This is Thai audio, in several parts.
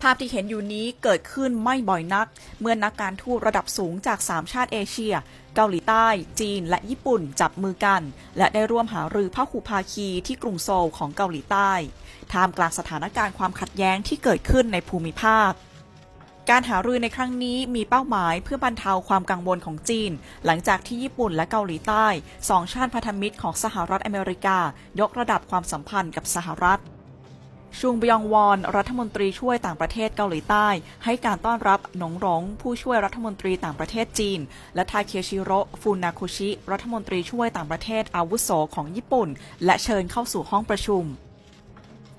ภาพที่เห็นอยู่นี้เกิดขึ้นไม่บ่อยนัก เมื่อนักการทูตระดับสูงจาก 3 ชาติเอเชีย เกาหลีใต้ จีน และญี่ปุ่นจับมือกัน และได้ร่วมหารือพหุภาคีที่กรุงโซลของเกาหลีใต้ท่ามกลางสถานการณ์ความขัดแย้งที่เกิดขึ้นในภูมิภาค การหารือในครั้งนี้มีเป้าหมายเพื่อบรรเทาความกังวลของจีน หลังจากที่ญี่ปุ่นและเกาหลีใต้สองชาติพันธมิตรของสหรัฐอเมริกา ยกระดับความสัมพันธ์กับสหรัฐ ชุงบยองวอน รัฐมนตรีช่วยต่างประเทศเกาหลีใต้ ให้การต้อนรับหนงหลงผู้ช่วยรัฐมนตรีต่างประเทศจีน และทาเคชิโร่ฟูนาคุชิ รัฐมนตรีช่วยต่างประเทศอาวุโสของญี่ปุ่น และเชิญเข้าสู่ห้องประชุม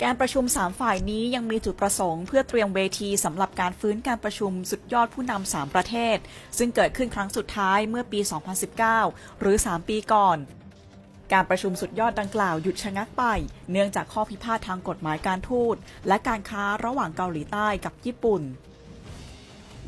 การประชุม 3 ฝ่ายนี้ยังมีจุดประสงค์เพื่อเตรียมเวทีสำหรับการฟื้นการประชุมสุดยอดผู้นำ 3 ประเทศ ซึ่งเกิดขึ้นครั้งสุดท้ายเมื่อปี 2019 หรือ 3 ปีก่อน การประชุมสุดยอดดังกล่าวหยุดชะงักไป เนื่องจากข้อพิพาททางกฎหมายการทูตและการค้าระหว่างเกาหลีใต้กับญี่ปุ่น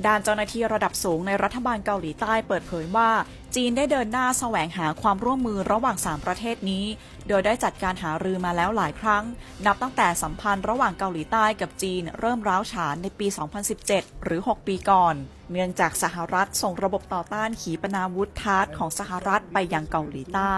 ด้านเจ้าหน้าที่ระดับสูงในรัฐบาลเกาหลีใต้เปิดเผยว่า จีนได้เดินหน้าแสวงหาความร่วมมือระหว่าง 3 ประเทศนี้ โดยได้จัดการหารือมาแล้วหลายครั้ง นับตั้งแต่สัมพันธ์ระหว่างเกาหลีใต้กับจีนเริ่มร้าวฉานในปี 2017 หรือ 6 ปีก่อน เนื่องจากสหรัฐส่งระบบต่อต้านขีปนาวุธทาร์ดของสหรัฐไปยังเกาหลีใต้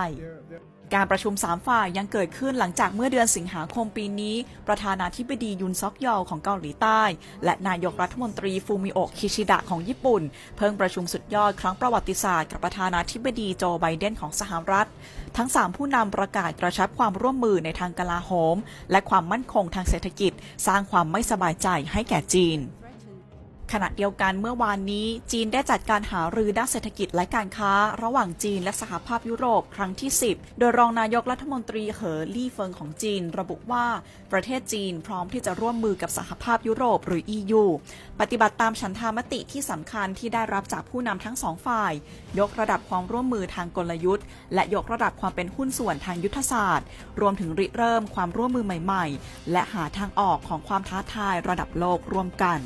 การประชุม 3 ฝ่ายยังเกิดขึ้นหลังจากเมื่อเดือนสิงหาคมปีนี้ ประธานาธิบดียุนซอกยอลของเกาหลีใต้ และนายกรัฐมนตรีฟูมิโอะคิชิดะของญี่ปุ่น เพิ่งประชุมสุดยอดครั้งประวัติศาสตร์กับประธานาธิบดีโจไบเดนของสหรัฐ ทั้ง 3 ผู้นำประกาศกระชับความร่วมมือในทางกลาโหม และความมั่นคงทางเศรษฐกิจ สร้างความไม่สบายใจให้แก่จีน ขณะเดียวกันเมื่อวานนี้จีนได้จัดการหารือด้านเศรษฐกิจและการค้า ระหว่างจีนและสหภาพยุโรปครั้งที่ 10 โดยรองนายกรัฐมนตรีเหอลี่เฟิงของจีน ระบุว่าประเทศจีนพร้อมที่จะร่วมมือกับสหภาพยุโรปหรือ EU ปฏิบัติตามฉันทามติที่สำคัญที่ได้รับจากผู้นำทั้งสองฝ่าย ยกระดับความร่วมมือทางกลยุทธ์ และยกระดับความเป็นหุ้นส่วนทางยุทธศาสตร์ รวมถึงริเริ่มความร่วมมือใหม่ ๆ และหาทางออกของความท้าทายระดับโลกร่วมกัน